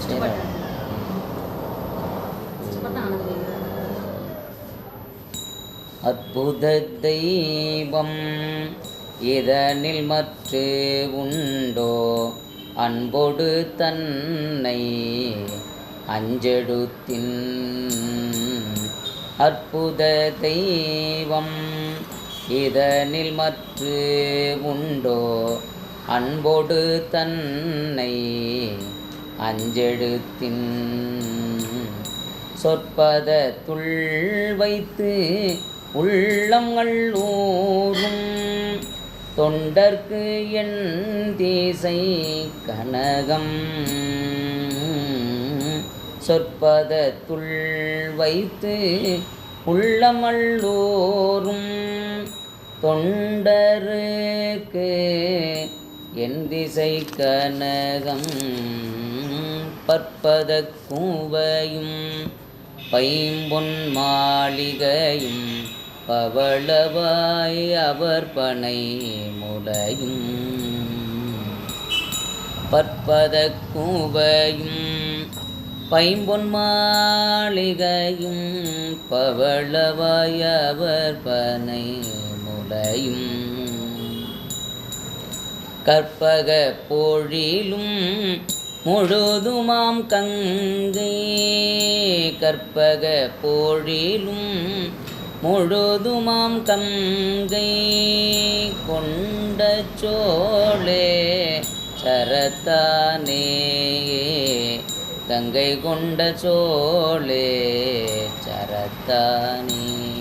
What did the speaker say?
First அற்புத தெய்வம் இதனில் மற்று உண்டோ? அன்போடு தன்னை அஞ்செடுத்தின். அற்புத தெய்வம் இதனில் மற்று உண்டோ? அன்போடு தன்னை அஞ்செழுத்தின் சொற்பத துள் வைத்து உள்ளங்கள் ஊறும் தொண்டர்க்கு என் தேசை கனகம். சொற்பத துள் வைத்து உள்ளமல்லோரும் தொண்டருக்கு என் திசை கனகம் பற்பத கூவையும் பைம்பொன் மாளிகையும் பவளவாய் அவர் பனை முளையும் பற்பத கூவையும் பைம்பொன் மாளிகையும் பவளவாய் அவர் பனை முளையும் கற்பக போழிலும் முழுதுமாம் கங்கை. கற்பக போழிலும் முழுதுமாம் கங்கை. கொண்ட சோழே சரத்தானே கங்கை கொண்ட சோழே சரத்தானே.